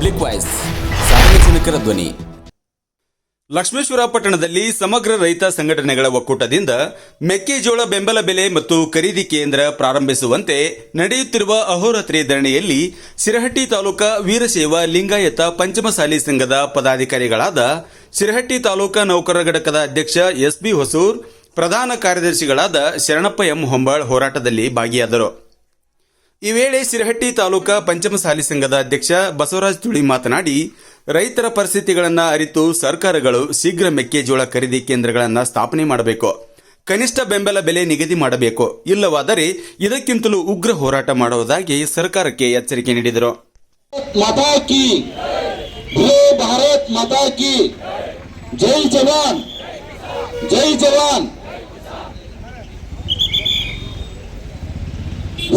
Public voice ಸಾರ್ವಜನಿಕರ ಧ್ವನಿ. ಲಕ್ಷ್ಮೇಶ್ವರ ಪಟ್ಟಣದಲ್ಲಿ ಸಮಗ್ರ ರೈತ ಸಂಘಟನೆಗಳ ಒಕ್ಕೂಟದಿಂದ ಮೆಕ್ಕೆಜೋಳ ಬೆಂಬಲ ಬೆಲೆ ಮತ್ತು ಖರೀದಿ ಕೇಂದ್ರ ಪ್ರಾರಂಭಿಸುವಂತೆ ನಡೆಯುತ್ತಿರುವ ಅಹೋರಾತ್ರಿ ಧರಣಿಯಲ್ಲಿ ಸಿರಹಟ್ಟಿ ತಾಲೂಕಾ ವೀರಶೈವ ಲಿಂಗಾಯತ ಪಂಚಮಸಾಲಿ ಸಂಘದ ಪದಾಧಿಕಾರಿಗಳಾದ ಸಿರಹಟ್ಟಿ ತಾಲೂಕಾ ನೌಕರರ ಘಟಕದ ಅಧ್ಯಕ್ಷ ಎಸ್ಬಿ ಹೊಸೂರ್, ಪ್ರಧಾನ ಕಾರ್ಯದರ್ಶಿಗಳಾದ ಶರಣಪ್ಪ ಎಂ ಹೊಂಬಾಳ್ ಹೋರಾಟದಲ್ಲಿ ಭಾಗಿಯಾದರು. ಈ ವೇಳೆ ಸಿರಹಟ್ಟಿ ತಾಲೂಕಾ ಪಂಚಮಸಾಲಿ ಸಂಘದ ಅಧ್ಯಕ್ಷ ಬಸವರಾಜ್ ತುಳಿ ಮಾತನಾಡಿ, ರೈತರ ಪರಿಸ್ಥಿತಿಗಳನ್ನು ಅರಿತು ಸರ್ಕಾರಗಳು ಶೀಘ್ರ ಮೆಕ್ಕೆಜೋಳ ಖರೀದಿ ಕೇಂದ್ರಗಳನ್ನು ಸ್ಥಾಪನೆ ಮಾಡಬೇಕು. ಕನಿಷ್ಠ ಬೆಂಬಲ ಬೆಲೆ ನಿಗದಿ ಮಾಡಬೇಕು. ಇಲ್ಲವಾದರೆ ಇದಕ್ಕಿಂತಲೂ ಉಗ್ರ ಹೋರಾಟ ಮಾಡುವುದಾಗಿ ಸರ್ಕಾರಕ್ಕೆ ಎಚ್ಚರಿಕೆ ನೀಡಿದರು. ಜೈ ಜವಾನ್. ಜೈ ಜವಾನ್.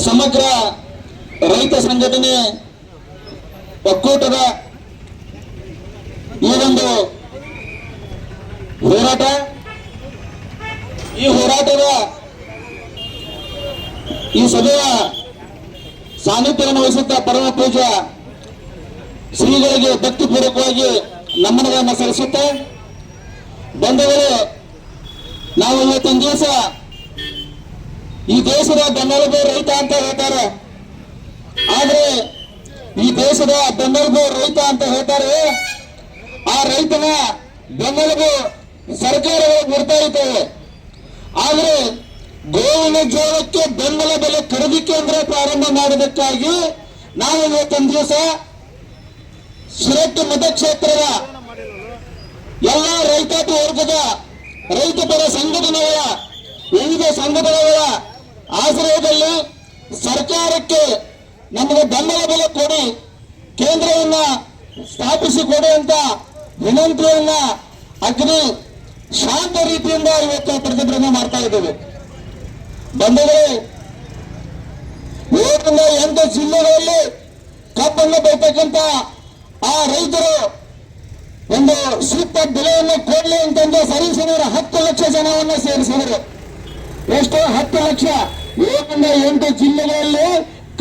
ಸಮಗ್ರ ರೈತ ಸಂಘಟನೆ ಒಕ್ಕೂಟದ ಈ ಒಂದು ಹೋರಾಟ, ಈ ಹೋರಾಟದ ಈ ಸಭೆಯ ಸಾನ್ನಿಧ್ಯವನ್ನು ವಹಿಸುತ್ತಾ ಪರಮ ಪೂಜ ಶ್ರೀಗಳಿಗೆ ಭಕ್ತಿಪೂರ್ವಕವಾಗಿ ನಮನಗಳನ್ನು ಸಲ್ಲಿಸುತ್ತೆ ಬಂದವರು, ನಾವು ಇವತ್ತಿನ ದಿವಸ ಈ ದೇಶದ ಬೆನ್ನೆಲುಬು ರೈತ ಅಂತ ಹೇಳ್ತಾರೆ. ಆದ್ರೆ ಈ ದೇಶದ ಬೆನ್ನೆಲುಬು ರೈತ ಅಂತ ಹೇಳ್ತಾರೆ. ಆ ರೈತನ ಬೆನ್ನೆಲುಬು ಸರ್ಕಾರಗಳು ಬಿಡ್ತಾ ಇದ್ದೇವೆ ಆದ್ರೆ ಗೋವಿನ ಜೋಳಕ್ಕೆ ಬೆಂಬಲ ಬೆಲೆ ಖರೀದಿ ಕೇಂದ್ರ ಪ್ರಾರಂಭ ಮಾಡೋದಕ್ಕಾಗಿ ನಾವು ಇವತ್ತೊಂದು ದಿವಸ ಸುರಟ್ಟು ಮತಕ್ಷೇತ್ರದ ಎಲ್ಲ ರೈತಾಪಿ ವರ್ಗದ ರೈತ ಪರ ಸಂಘಟನೆಗಳ, ವಿವಿಧ ಸಂಘಟನೆಗಳ ಆಶ್ರಯದಲ್ಲಿ ಸರ್ಕಾರಕ್ಕೆ ನಮಗೆ ಬೆಂಬಲ ಬೆಲೆ ಕೊಡಿ, ಕೇಂದ್ರವನ್ನ ಸ್ಥಾಪಿಸಿ ಕೊಡಿ ಅಂತ ವಿನಂತಿಯನ್ನ ಅಗ್ನಿ ಶಾಂತ ರೀತಿಯಿಂದ ಇವತ್ತು ಪ್ರತಿಭಟನೆ ಮಾಡ್ತಾ ಇದ್ದೇವೆ. ಬಂಧುಗಳೇ ಏಳರಿಂದ ಎಂಟು ಜಿಲ್ಲೆಗಳಲ್ಲಿ ಕಬ್ಬನ್ನು ಬೆಳತಕ್ಕಂತ ಆ ರೈತರು ಒಂದು ಸೂಕ್ತ ಬೆಲೆಯನ್ನು ಕೊಡಲಿ ಅಂತಂದು ಸರಿಸಿದವರು ಹತ್ತು ಲಕ್ಷ ಜನವನ್ನ ಸೇರಿಸಿದರು. ಎಷ್ಟು ಹತ್ತು ಲಕ್ಷ ಏಳರಿಂದ ಎಂಟು ಜಿಲ್ಲೆಗಳಲ್ಲಿ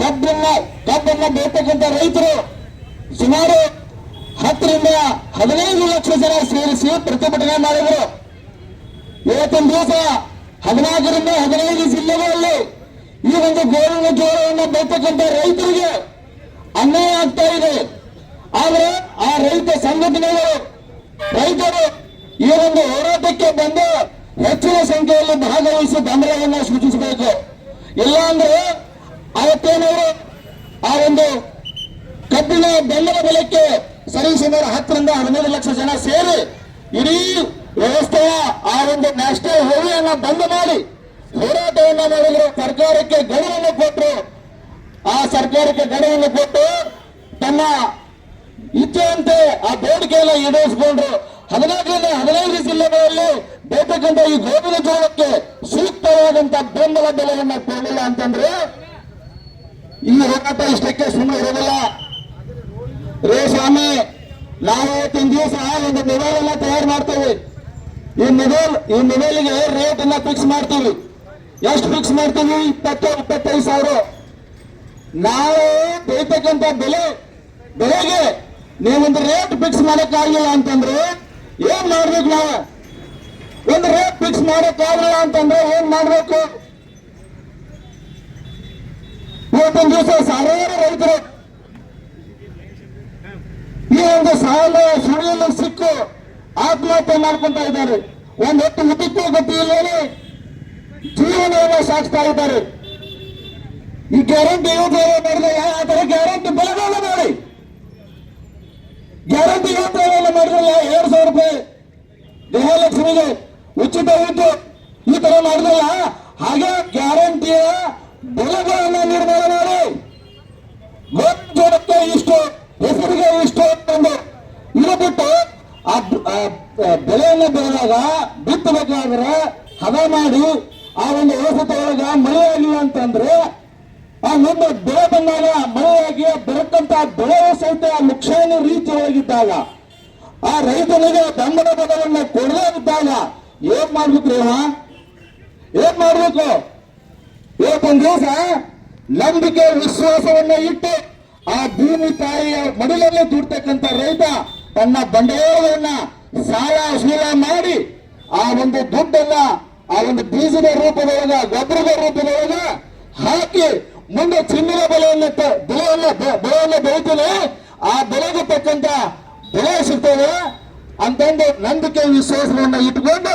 ಕಬ್ಬನ್ನ ಕಬ್ಬನ್ನ ಬೆಳತಕ್ಕಂತ ರೈತರು ಸುಮಾರು ಹತ್ತರಿಂದ ಹದಿನೈದು ಲಕ್ಷ ಜನ ಸೇರಿಸಿ ಪ್ರತಿಭಟನೆ ಮಾಡಿದರು. ಇವತ್ತಿನ ದಿವಸ ಹದಿನಾಲ್ಕರಿಂದ ಹದಿನೈದು ಜಿಲ್ಲೆಗಳಲ್ಲಿ ಈ ಒಂದು ಗೋವಿನ ಜೋಳವನ್ನು ಬೆಳತಕ್ಕಂತ ರೈತರಿಗೆ ಅನ್ಯಾಯ ಆಗ್ತಾ ಇದೆ. ಆದರೆ ಆ ರೈತ ಸಂಘಟನೆಗಳು, ರೈತರು ಈ ಒಂದು ಹೋರಾಟಕ್ಕೆ ಬಂದು ಹೆಚ್ಚಿನ ಸಂಖ್ಯೆಯಲ್ಲಿ ಭಾಗವಹಿಸಿ ಬೆಂಬಲವನ್ನು ಸೂಚಿಸಬೇಕು. ಇಲ್ಲ ಅಂದ್ರೆ ಅವತ್ತೇನವರು ಆ ಒಂದು ಕಬ್ಬಿಣ ಬೆಲ್ಲದ ಬೆಲೆಕ್ಕೆ ಸರಿಸುಮಾರು ಹತ್ತರಿಂದ ಹದಿನೈದು ಲಕ್ಷ ಜನ ಸೇರಿ ಇಡೀ ವ್ಯವಸ್ಥೆಯ ಆ ಒಂದು ನ್ಯಾಷನಲ್ ಹೈವೇಯನ್ನ ಬಂದ್ ಮಾಡಿ ಹೋರಾಟವನ್ನ ಮಾಡಿದ್ರು. ಸರ್ಕಾರಕ್ಕೆ ಗಡುವನ್ನು ಕೊಟ್ಟರು ಆ ಸರ್ಕಾರಕ್ಕೆ ಗಡುವನ್ನು ಕೊಟ್ಟು ತನ್ನ ಇಚ್ಛೆಯಂತೆ ಆ ಬೇಡಿಕೆಯನ್ನು ಈಡೇರಿಸಿಕೊಂಡ್ರು. ಹದಿನಾಲ್ಕರಿಂದ ಹದಿನೈದು ಜಿಲ್ಲೆಗಳಲ್ಲಿ ಬೇಕಂತ ಈ ಗೋವಿನ ಜೋಳಕ್ಕೆ ಸೂಕ್ತವಾದಂತಹ ಬೆಂಬಲ ಬೆಲೆಯನ್ನ ಕೊಡಲಿಲ್ಲ ಅಂತಂದ್ರೆ ಈ ಹೋರಾಟ ಇಷ್ಟಕ್ಕೆ ಸುಮ್ಮನೆ ಇರೋದಿಲ್ಲ. ರೇ ಸ್ವಾಮಿ, ನಾವು ಇವತ್ತಿನ ದಿವಸ ಒಂದು ಮೊಬೈಲ್ ಎಲ್ಲ ತಯಾರು ಮಾಡ್ತೇವೆ. ಈ ಮೊಬೈಲ್ ಈ ಮೊಬೈಲ್ಗೆ ರೇಟ್ ಎಲ್ಲ ಫಿಕ್ಸ್ ಮಾಡ್ತೀವಿ. ಎಷ್ಟು ಫಿಕ್ಸ್ ಮಾಡ್ತೀವಿ? ಇಪ್ಪತ್ತು, ಇಪ್ಪತ್ತೈದು ಸಾವಿರ. ನಾವು ಬೆಳಿತಕ್ಕಂತ ಬೆಲೆ, ಬೆಲೆಗೆ ನೀವೊಂದು ರೇಟ್ ಫಿಕ್ಸ್ ಮಾಡಕ್ ಆಗಿಲ್ಲ ಅಂತಂದ್ರೆ ಏನ್ ಮಾಡ್ಬೇಕು ನಾವು? ಒಂದು ರೇಟ್ ಫಿಕ್ಸ್ ಮಾಡಕ್ ಆಗಿಲ್ಲ ಅಂತಂದ್ರೆ ಏನ್ ಮಾಡ್ಬೇಕು? ಇವತ್ತಿನ ದಿವಸ ಸಾವಿರಾರು ರೈತರು ಈ ಒಂದು ಸಾಲ ಸುಳಿಯಲ್ಲಿ ಸಿಕ್ಕು ಆತ್ಮಹತ್ಯೆ ಮಾಡ್ಕೊಂತ ಇದ್ದಾರೆ. ಒಂದ್ ಹೊತ್ತು ಊಟಕ್ಕೂ ಗತಿ ಜೀವನವನ್ನು ಸಾಗಿಸ್ತಾ ಇದ್ದಾರೆ. ಈ ಗ್ಯಾರಂಟಿ ಯೋಜನೆ ಮಾಡಿದ್ರೆ ತರ ಗ್ಯಾರಂಟಿ ಬೆಲೆಗಳನ್ನ ಮಾಡಿ. ಗ್ಯಾರಂಟಿ ಯೋಜನೆಯನ್ನು ಮಾಡಿದ್ರೆ ಎರಡ್ ಸಾವಿರ ರೂಪಾಯಿ ಗೃಹಲಕ್ಷ್ಮಿಗೆ ಉಚಿತ ಉಂಟು ಈ ತರ ಮಾಡಿದ್ರಲ್ಲ, ಹಾಗೆ ಗ್ಯಾರಂಟಿಯ ಬೆಲೆಗಳನ್ನ ನಿರ್ಮಾಣ ಮಾಡಿ ಜೋಡಕ್ಕೆ ಇಷ್ಟು, ಹೆಸರಿಗೆ ಇಷ್ಟು ಅಂತಂದು ಇದು ಬಿಟ್ಟು ಆ ಬೆಳೆಯನ್ನು ಬೆಳೆದಾಗ ಬಿತ್ತಬೇಕಾದ್ರೆ ಹದ ಮಾಡಿ ಆ ಒಂದು ವ್ಯವಸ್ಥೆ ಒಳಗ ಮಳೆ ಆಗಿಲ್ಲ ಅಂತಂದ್ರೆ ಆ ಒಂದು ಬೆಳೆ ಬಂದಾಗ ಮಳೆಯಾಗಿ ಬರತಂತ ಬೆಳೆ ಸಹಿತ ನುಕ್ಸಾನಿ ರೀತಿಯಾಗಿದ್ದಾಗ ಆ ರೈತನಿಗೆ ಬೆಂಬಲ ಬೆಲೆಯನ್ನ ಕೊಡದೇ ಇದ್ದಾಗ ಏನ್ ಮಾಡ್ಬೇಕು ಏನ್ ಮಾಡ್ಬೇಕು? ಇವತ್ತೊಂದು ದಿವಸ ನಂಬಿಕೆ ವಿಶ್ವಾಸವನ್ನ ಇಟ್ಟು ಆ ಭೂಮಿ ತಾಯಿಯ ಮಡಿಲಲ್ಲಿ ದುಡ್ತಕ್ಕಂಥ ರೈತ ತನ್ನ ಬಂಡವಾಳವನ್ನ ಸಾಲ ಶೀಲ ಮಾಡಿ ಆ ಒಂದು ದುಡ್ಡನ್ನ, ಆ ಒಂದು ಬೀಜದ ರೂಪದೊಳಗ, ಗೊಬ್ಬರದ ರೂಪದೊಳಗ ಹಾಕಿ ಮುಂದೆ ಚಿನ್ನದ ಬೆಲೆಯನ್ನ ಬೆಲೆಯನ್ನ ಬೆಳೆಯನ್ನ ಬೆಳಿತಾನೆ. ಆ ಬೆಳೆಗೆ ತಕ್ಕಂತ ಬೆಳೆ ಸಿಗ್ತದೆ ಅಂತಂದು ನಂಬಿಕೆ ವಿಶ್ವಾಸವನ್ನ ಇಟ್ಕೊಂಡು